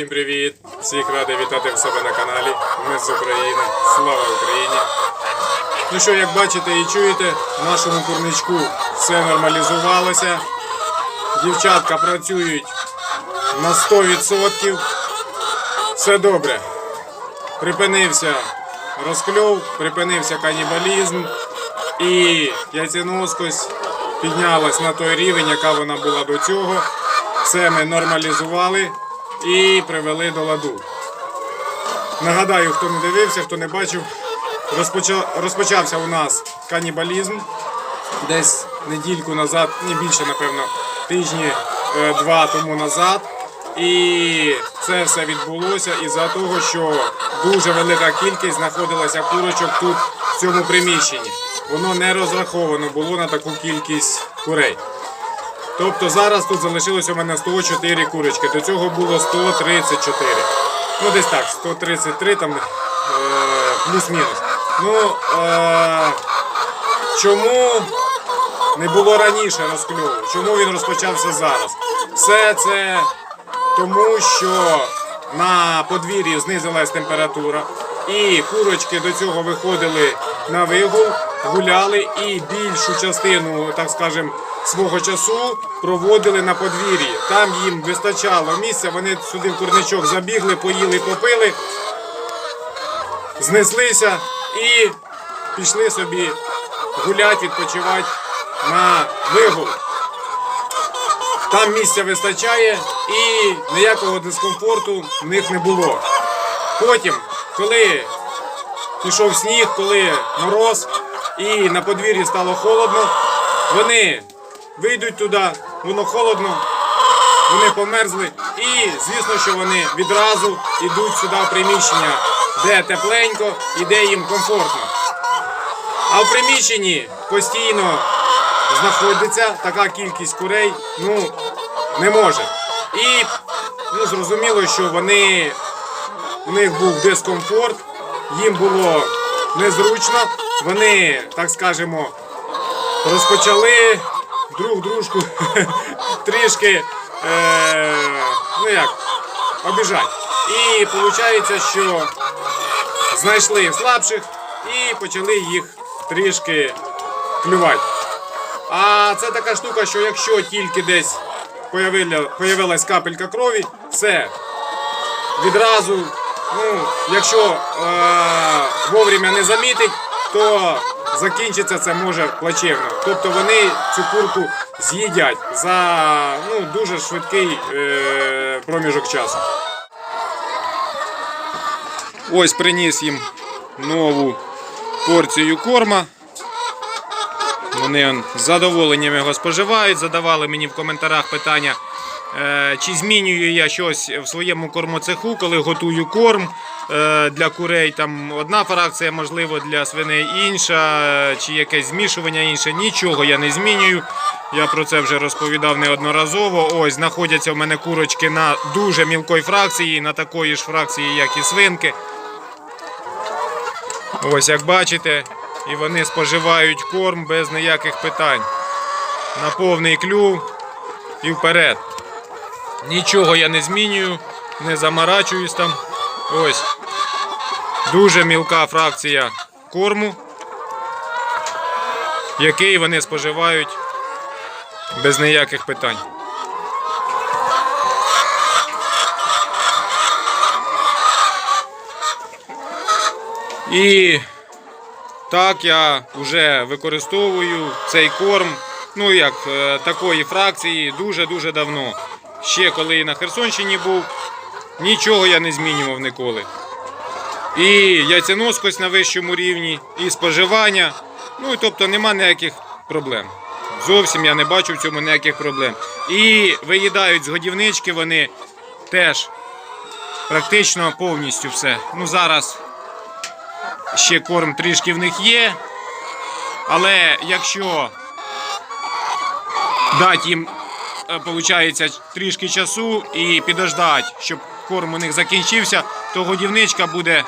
Всім привіт! Всіх радий вітати в себе на каналі. Ми з України. Слава Україні! Ну що, як бачите і чуєте, в нашому курничку все нормалізувалося. Дівчатка працюють на 100%. Все добре. Припинився розкльов, припинився канібалізм і яйценоскость піднялась на той рівень, яка вона була до цього. Все ми нормалізували і привели до ладу. Нагадаю, хто не дивився, хто не бачив, розпочався у нас канібалізм десь недільку назад, не більше, напевно, тижні е, два тому назад. І це все відбулося із-за того, що дуже велика кількість знаходилася курочок тут, в цьому приміщенні. Воно не розраховано було на таку кількість курей. Тобто зараз тут залишилось у мене 104 курочки. До цього було 134. Ну десь так, 133 там е, плюс-мінус. Ну е, чому не було раніше розкльову? Чому він розпочався зараз? Все це тому, що на подвір'ї знизилась температура, і курочки до цього виходили на вигул, гуляли і більшу частину, так скажем, свого часу проводили на подвір'ї. Там їм вистачало місця, вони сюди в курничок забігли, поїли, попили, знеслися і пішли собі гуляти, відпочивати на вигул. Там місця вистачає і ніякого дискомфорту в них не було. Потім, коли пішов сніг, коли мороз і на подвір'ї стало холодно, вони вийдуть туди, воно холодно, вони померзли, і звісно, що вони відразу йдуть сюди в приміщення, де тепленько і де їм комфортно. А в приміщенні постійно знаходиться така кількість курей, ну не може. І ну, зрозуміло, що вони у них був дискомфорт, їм було незручно. Вони, так скажемо, розпочали друг дружку трішки е, ну як, обіжати. І виходить, що знайшли слабших і почали їх трішки клювати. А це така штука, що якщо тільки десь появила, появилась капелька крові, все. Відразу, ну, якщо е, вовремя не замітить, то закінчиться це може плачевно. Тобто вони цю курку з'їдять за ну, дуже швидкий е, проміжок часу. Ось приніс їм нову порцію корма. Вони он, з задоволенням його споживають. Задавали мені в коментарях питання, чи змінюю я щось в своєму кормоцеху, коли готую корм е, для курей. Там одна фракція, можливо, для свиней інша, е, чи якесь змішування інше. Нічого я не змінюю. Я про це вже розповідав неодноразово. Ось знаходяться в мене курочки на дуже мілкої фракції, на такої ж фракції, як і свинки. Ось як бачите, і вони споживають корм без ніяких питань. На повний клюв і вперед. Нічого я не змінюю, не заморачуюсь там. Ось. Дуже мілка фракція корму, який вони споживають без ніяких питань. І так я вже використовую цей корм, ну як е, такої фракції дуже-дуже давно. Ще коли на Херсонщині був, нічого я не змінював ніколи. І яйценоскость на вищому рівні, і споживання. Ну тобто нема ніяких проблем. Зовсім я не бачу в цьому ніяких проблем. І виїдають з годівнички вони теж практично повністю все. Ну зараз ще корм трішки в них є. Але якщо дати їм, виходить, трішки часу і підождати, щоб корм у них закінчився, то годівничка буде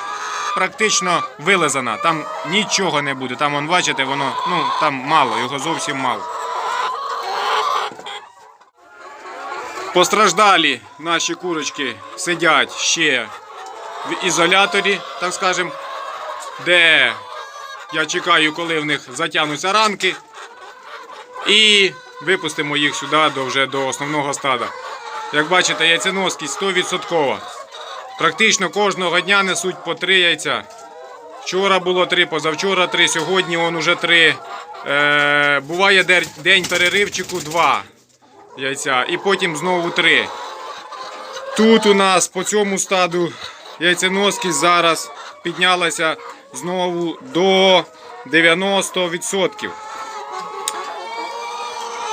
практично вилизана. Там нічого не буде. Там, вон, бачите, воно ну, там мало, його зовсім мало. Постраждалі наші курочки сидять ще в ізоляторі, так скажем, де я чекаю, коли в них затягнуться ранки. І випустимо їх сюди до, вже до основного стада. Як бачите, яйценоскість 100%. Практично кожного дня несуть по 3 яйця. Вчора було 3, позавчора 3, сьогодні он уже 3. Е, буває день переривчику 2 яйця і потім знову 3. Тут у нас по цьому стаду яйценоскість зараз піднялася знову до 90%.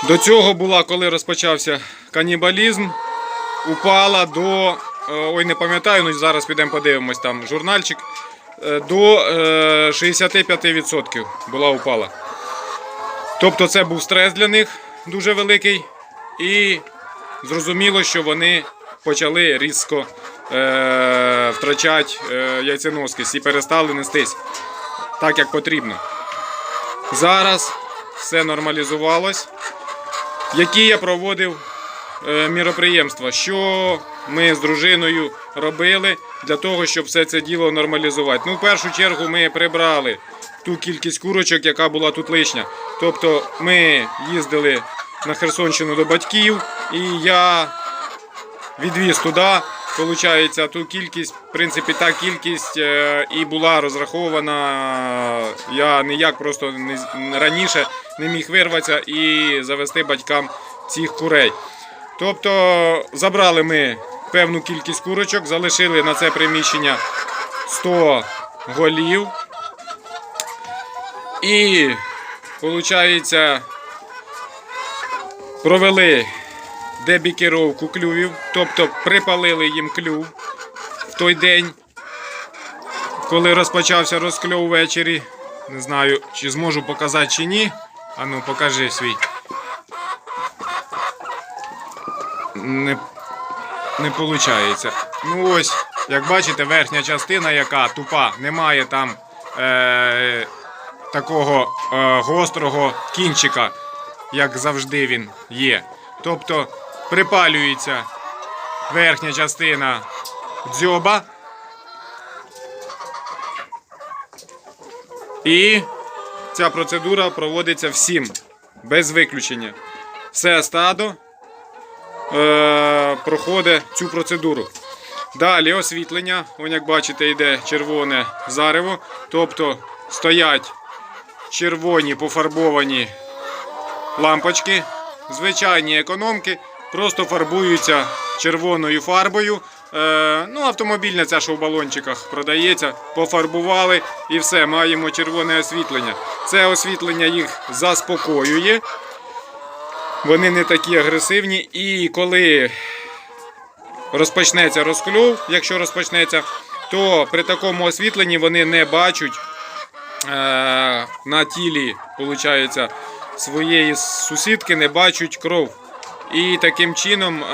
До цього була, коли розпочався канібалізм, упала до. е, Ой, не пам'ятаю, ну зараз підемо подивимось там журнальчик. е, До е, 65% була упала. Тобто це був стрес для них дуже великий. І зрозуміло, що вони почали різко е, втрачати е, яйценоскість і перестали нестись так, як потрібно. Зараз все нормалізувалось. Які я проводив е, міроприємства, що ми з дружиною робили для того, щоб все це діло нормалізувати. Ну, в першу чергу ми прибрали ту кількість курочок, яка була тут лишня. Тобто ми їздили на Херсонщину до батьків, і я відвіз туди. Получається, ту кількість, в принципі, та кількість е, і була розрахована. Я ніяк просто не, раніше не міг вирватися і завести батькам цих курей. Тобто забрали ми певну кількість курочок, залишили на це приміщення 100 голів. І, виходить, провели дебікіровку клювів, тобто припалили їм клюв в той день, коли розпочався розкльов ввечері. Не знаю, чи зможу показати чи ні. Ану, покажи свій. Не, не виходить. Ну ось, як бачите, верхня частина, яка тупа, немає там е, такого е, гострого кінчика, як завжди він є. Тобто припалюється верхня частина дзьоба. І ця процедура проводиться всім, без виключення. Все стадо е, проходить цю процедуру. Далі освітлення. Ось як бачите, йде червоне зарево. Тобто стоять червоні пофарбовані лампочки, звичайні економки, просто фарбуються червоною фарбою. Е, ну, автомобільна ця, що в балончиках продається, пофарбували і все, маємо червоне освітлення. Це освітлення їх заспокоює. Вони не такі агресивні. І коли розпочнеться розкльов, якщо розпочнеться, то при такому освітленні вони не бачать е, на тілі, виходить, своєї сусідки, не бачать кров. І таким чином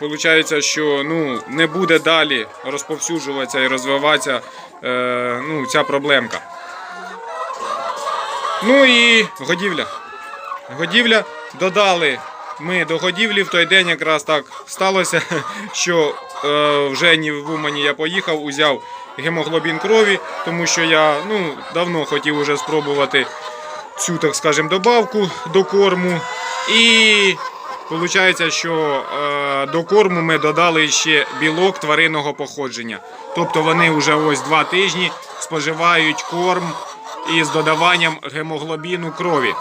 виходить, що ну, не буде далі розповсюджуватися і розвиватися е, ну, ця проблемка. Ну і годівля. Годівля додали ми до годівлі в той день якраз так сталося, що е, в Жені в Умані я поїхав, узяв гемоглобін крові, тому що я ну, давно хотів уже спробувати цю, так скажем, добавку до корму. І виходить, що е, до корму ми додали ще білок тваринного походження. Тобто вони вже ось два тижні споживають корм із додаванням гемоглобіну крові.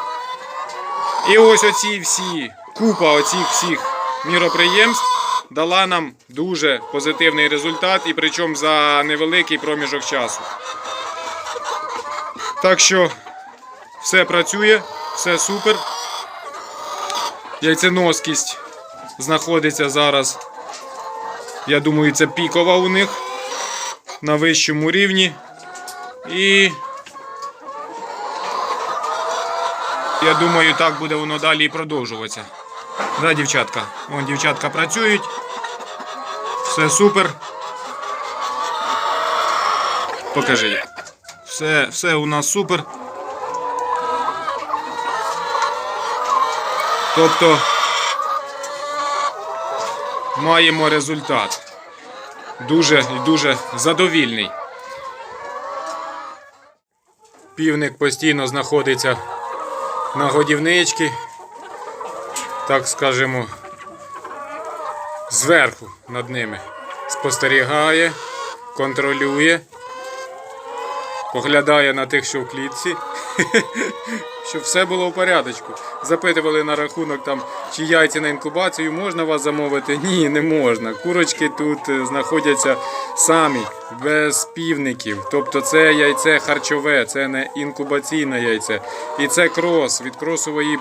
І ось оці всі купа оцих всіх міроприємств дала нам дуже позитивний результат, і причому за невеликий проміжок часу. Так що все працює, все супер. Яйценоскість знаходиться зараз. Я думаю, це пікова у них на вищому рівні. І я думаю, так буде воно далі і продовжуватися. Да, дівчатка? Вон дівчатка працюють. Все супер. Покажи. Все, все у нас супер. Тобто маємо результат. Дуже і дуже задовільний. Півник постійно знаходиться на годівничці, так скажемо, зверху над ними. Спостерігає, контролює, поглядає на тих, що в клітці, щоб все було в порядочку. Запитували на рахунок там, чи яйця на інкубацію можна вас замовити? Ні, не можна. Курочки тут е, знаходяться самі, без півників. Тобто це яйце харчове, це не інкубаційне яйце. І це крос. Від кросової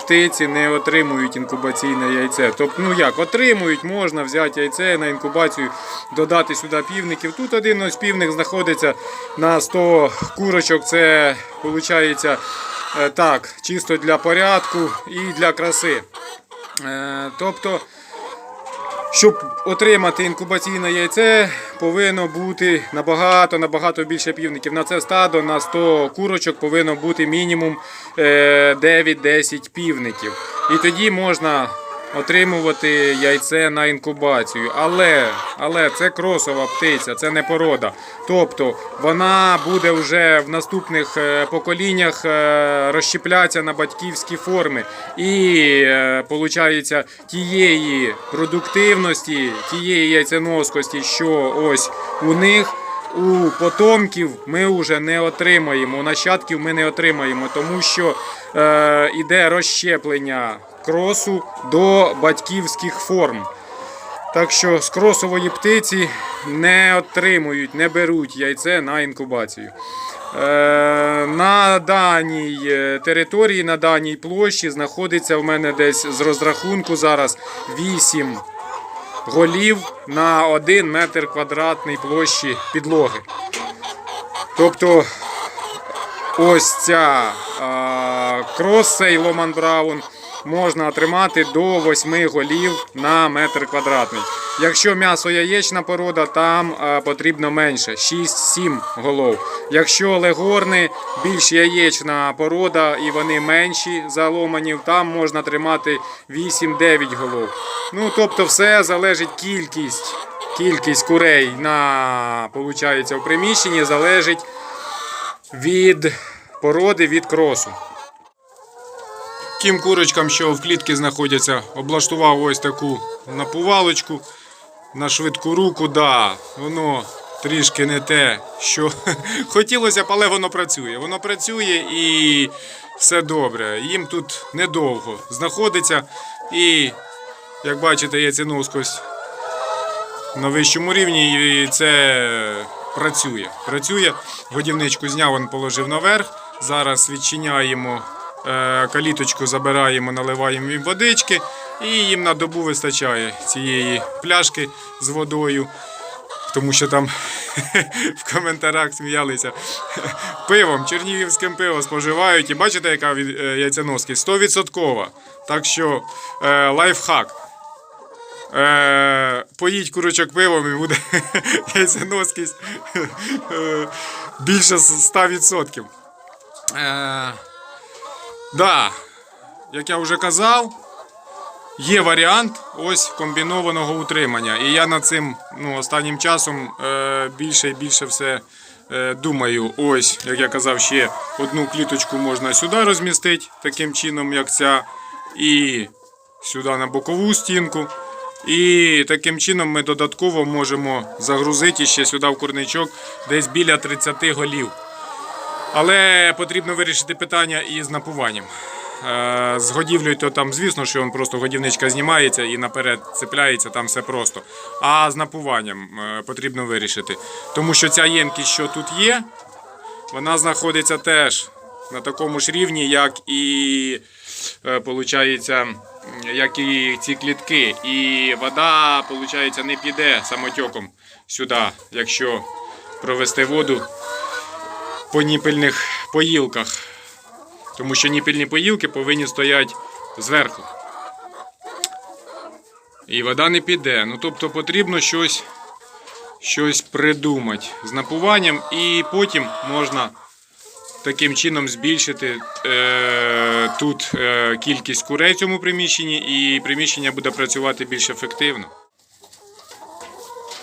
птиці не отримують інкубаційне яйце. Тобто, ну як, отримують, можна взяти яйце на інкубацію, додати сюди півників. Тут один ось півник знаходиться на 100 курочок. Це виходить так, чисто для порядку і для краси. Е, Тобто, щоб отримати інкубаційне яйце, повинно бути набагато набагато більше півників. На це стадо на 100 курочок повинно бути мінімум е, 9-10 півників. І тоді можна отримувати яйце на інкубацію. Але, але це кросова птиця, це не порода. Тобто вона буде вже в наступних е, поколіннях е, розщеплятися на батьківські форми. І е, получається тієї продуктивності, тієї яйценоскості, що ось у них. У потомків ми вже не отримаємо, у нащадків ми не отримаємо, тому що е, іде розщеплення кросу до батьківських форм. Так що з кросової птиці не отримують, не беруть яйце на інкубацію. Е, на даній е, території, на даній площі знаходиться в мене десь з розрахунку зараз 8 голів на 1 метр квадратний площі підлоги. Тобто ось ця а, крос цей Ломан Браун можна отримати до 8 голів на метр квадратний. Якщо м'ясо яєчна порода, там потрібно менше 6-7 голов. Якщо легорни більш яєчна порода і вони менші за ломанів, там можна тримати 8-9 голов. Ну тобто, все залежить кількість. Кількість курей на получається в приміщенні залежить від породи від кросу. Тим курочкам, що в клітці знаходяться, облаштував ось таку напувалочку на швидку руку. Да, воно трішки не те, що хотілося б, але воно працює. Воно працює і все добре. Їм тут недовго знаходиться. І, як бачите, є ціноскость на вищому рівні, і це працює. Працює. Годівничку зняв, він положив наверх. Зараз відчиняємо каліточку, забираємо, наливаємо їм водички, і їм на добу вистачає цієї пляшки з водою. Тому що там в коментарях сміялися пивом, чернігівським пивом споживають. І бачите, яка е, 100%. Так що е, лайфхак. Е, поїть курочок пивом і буде яйценоскість е, більше 100%. Е, да, як я вже казав, є варіант ось комбінованого утримання. І я над цим ну, останнім часом е, більше і більше все е, думаю. Ось, як я казав, ще одну кліточку можна сюди розмістити, таким чином, як ця, і сюди на бокову стінку. І таким чином ми додатково можемо загрузити ще сюди в курничок десь біля 30 голів. Але потрібно вирішити питання із напуванням. Е, З годівлею, то там, звісно, що він просто годівничка знімається і наперед цепляється, там все просто. А з напуванням е, потрібно вирішити. Тому що ця ємкість, що тут є, вона знаходиться теж на такому ж рівні, як і, е, получається, як і ці клітки. І вода, получається, не піде самотьоком сюди, якщо провести воду по ніпельних поїлках. Тому що ніпельні поїлки повинні стояти зверху. І вода не піде. Ну тобто потрібно щось, щось придумати з напуванням, і потім можна таким чином збільшити е, тут е, кількість курей в цьому приміщенні, і приміщення буде працювати більш ефективно.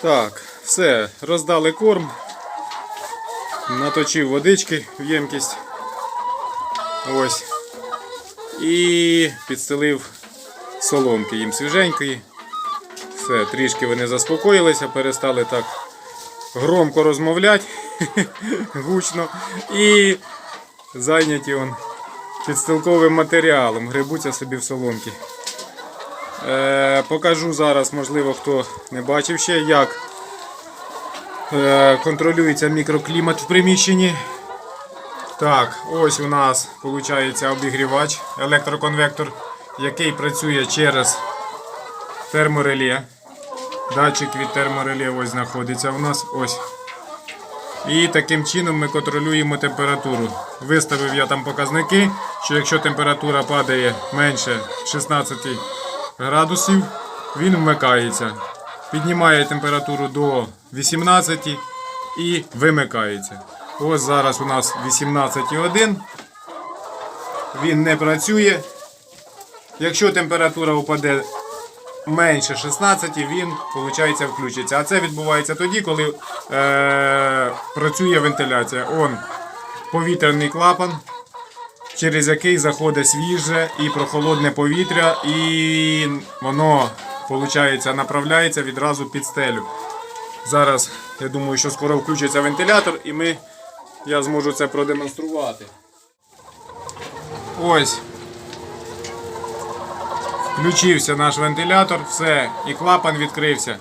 Так, все, роздали корм, наточив водички в ємкість. Ось. І підстелив соломки їм свіженької. Все, трішки вони заспокоїлися, перестали так громко розмовляти, гучно. І зайняті он підстилковим матеріалом, грибуться собі в соломки. Е, покажу зараз, можливо, хто не бачив ще, як контролюється мікроклімат в приміщенні. Так, ось у нас виходить обігрівач, електроконвектор, який працює через термореле. Датчик від термореле ось знаходиться у нас. Ось. І таким чином ми контролюємо температуру. Виставив я там показники, що якщо температура падає менше 16 градусів, він вмикається. Піднімає температуру до 18 і вимикається. Ось зараз у нас 18,1. Він не працює. Якщо температура упаде менше 16, він виходить, включиться. А це відбувається тоді, коли е, працює вентиляція. Он повітряний клапан, через який заходить свіже і прохолодне повітря, і воно виходить, направляється відразу під стелю. Зараз я думаю, що скоро включиться вентилятор, і ми, я зможу це продемонструвати. Ось Включився наш вентилятор, все, і клапан відкрився.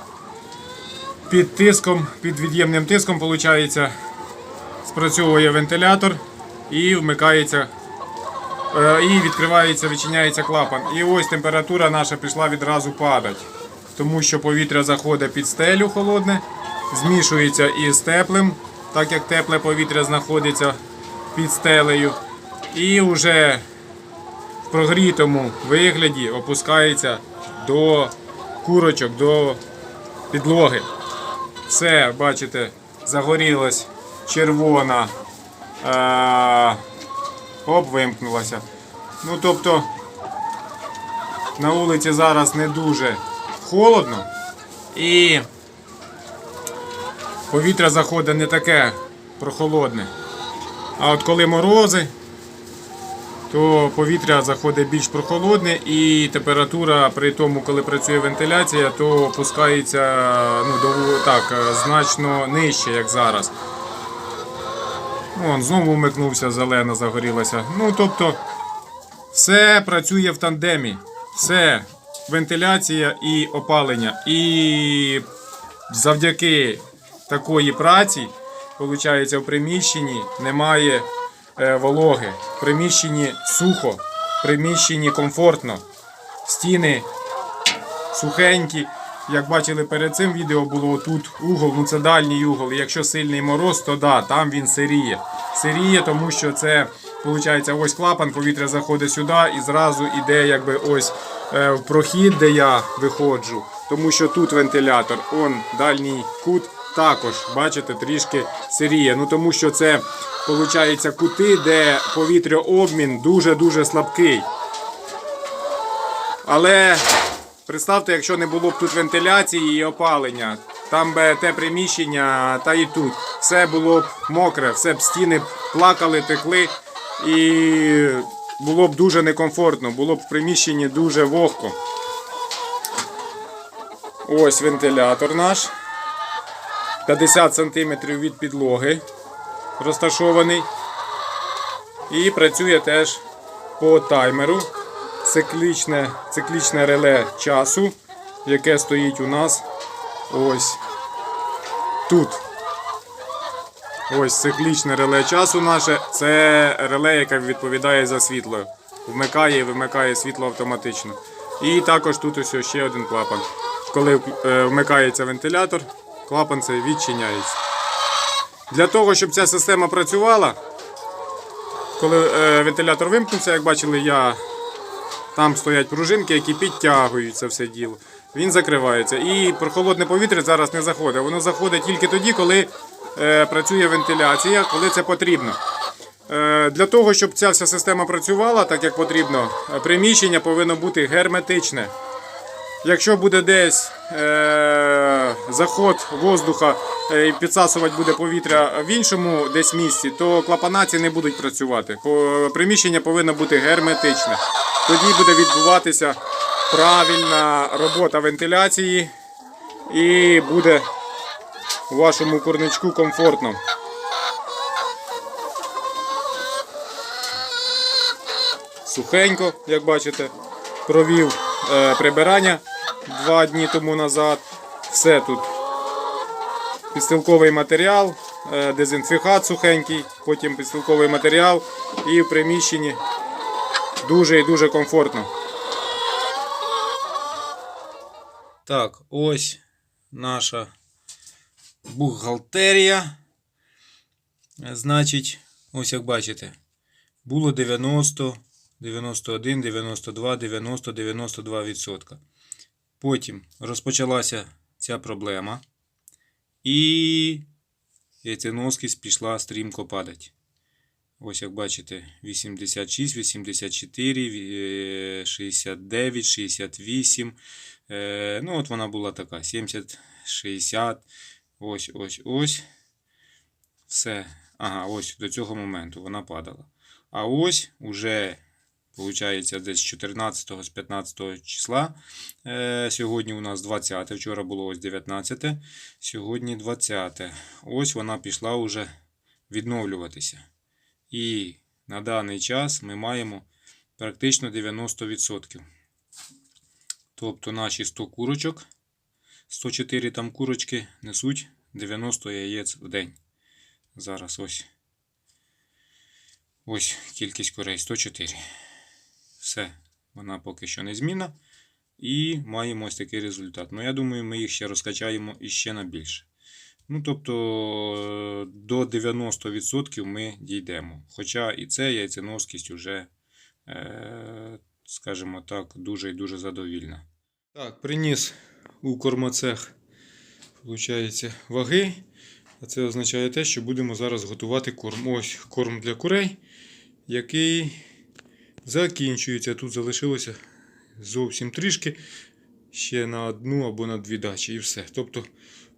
Під тиском, під від'ємним тиском, виходить, спрацьовує вентилятор і вмикається, і відкривається, відчиняється клапан. І ось температура наша пішла відразу падати. Тому що повітря заходить під стелю холодне, змішується із теплим, так як тепле повітря знаходиться під стелею. І вже в прогрітому вигляді опускається до курочок, до підлоги. Все, бачите, загорілась червона, е- оп, вимкнулася. Ну, тобто, на вулиці зараз не дуже холодно і повітря заходить не таке прохолодне. А от коли морози, то повітря заходить більш прохолодне і температура при тому, коли працює вентиляція, то опускається ну, так, значно нижче, як зараз. Вон, знову вмикнувся, зелена загорілася. Ну, тобто, все працює в тандемі. Все, вентиляція і опалення. І завдяки такої праці, виходить, в приміщенні немає е, вологи. В приміщенні сухо, в приміщенні комфортно. Стіни сухенькі. Як бачили перед цим відео, було тут угол, ну це дальній угол. І якщо сильний мороз, то да, там він сиріє. Сиріє, тому що це виходить ось клапан, повітря заходить сюди і зразу іде якби ось е, в прохід, де я виходжу. Тому що тут вентилятор, он дальній кут також, бачите, трішки сиріє. Ну тому що це виходить кути, де повітряобмін дуже-дуже слабкий. Але представте, якщо не було б тут вентиляції і опалення, там би те приміщення, та і тут. Все було б мокре, все б стіни плакали, текли і було б дуже некомфортно, було б в приміщенні дуже вогко. Ось вентилятор наш. 50 см від підлоги розташований. І працює теж по таймеру. Циклічне, циклічне реле часу, яке стоїть у нас ось тут. Ось циклічне реле часу наше. Це реле, яке відповідає за світло. Вмикає і вимикає світло автоматично. І також тут ось ще один клапан. Коли е, вмикається вентилятор, клапан цей відчиняється. Для того, щоб ця система працювала, коли е, вентилятор вимкнувся, як бачили, я, там стоять пружинки, які підтягують це все діло. Він закривається. І прохолодне повітря зараз не заходить. Воно заходить тільки тоді, коли е, працює вентиляція, коли це потрібно. Е, Для того, щоб ця вся система працювала так, як потрібно, е, приміщення повинно бути герметичне. Якщо буде десь е- заход воздуха е, і підсасувати буде повітря в іншому десь місці, то клапана ці не будуть працювати. Приміщення повинно бути герметичне. Тоді буде відбуватися правильна робота вентиляції і буде вашому курничку комфортно. Сухенько, як бачите, провів е, прибирання два дні тому назад. Все тут. Підстилковий матеріал, е, дезінфікат сухенький, потім підстилковий матеріал і в приміщенні дуже і дуже комфортно. Так, ось наша бухгалтерія. Значить, ось як бачите, було 90, 91, 92, 90, 92 відсотка. Потім розпочалася ця проблема. І яйценоскість пішла стрімко падати. Ось як бачите, 86, 84, е, 69, 68. Е, Ну, от вона була така: 70, 60. Ось, ось, ось. Все. Ага, ось до цього моменту вона падала. А ось уже, виходить, десь 14 з 15 числа. Е, сьогодні у нас 20, вчора було ось 19, сьогодні 20. Ось вона пішла уже відновлюватися. І на даний час ми маємо практично 90%. Тобто наші 100 курочок, 104 там курочки несуть 90 яєць в день. Зараз ось. Ось кількість курей 104. Все, вона поки що не зміна. І маємо ось такий результат. Ну, я думаю, ми їх ще розкачаємо іще на більше. Ну, тобто е, до 90% ми дійдемо. Хоча і це яйценоскість вже, е, скажімо так, дуже і дуже задовільна. Так, приніс у кормоцех, виходить, ваги. А це означає те, що будемо зараз готувати корм. Ось корм для курей, який закінчується. Тут залишилося зовсім трішки. Ще на одну або на дві дачі і все. Тобто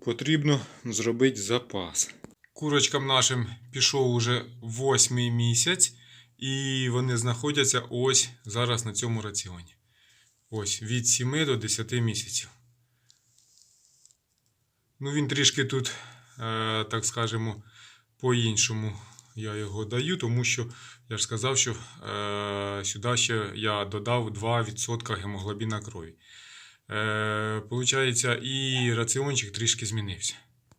потрібно зробити запас. Курочкам нашим пішов уже восьмий місяць, і вони знаходяться ось зараз на цьому раціоні. Ось від 7 до 10 місяців. Ну, він трішки тут, е, так скажемо, по-іншому я його даю, тому що я ж сказав, що е, сюди ще я додав 2% гемоглобіна крові. Е, Получається, і раціончик трішки змінився.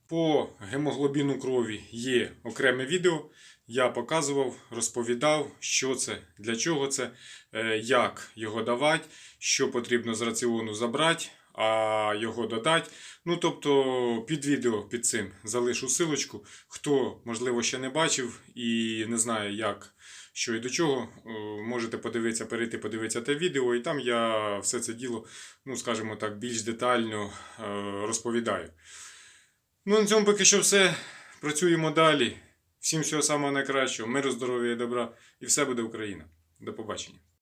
По гемоглобіну крові є окреме відео. Я показував, розповідав, що це, для чого це, е, як його давати, що потрібно з раціону забрати, а його додати. Ну, тобто, під відео під цим залишу силочку. Хто, можливо, ще не бачив і не знає, як, що і до чого, е, можете подивитися, перейти, подивитися те відео, і там я все це діло, ну, скажімо так, більш детально е, розповідаю. Ну, на цьому поки що все. Працюємо далі. Всім всього самого найкращого, миру, здоров'я і добра. І все буде Україна. До побачення.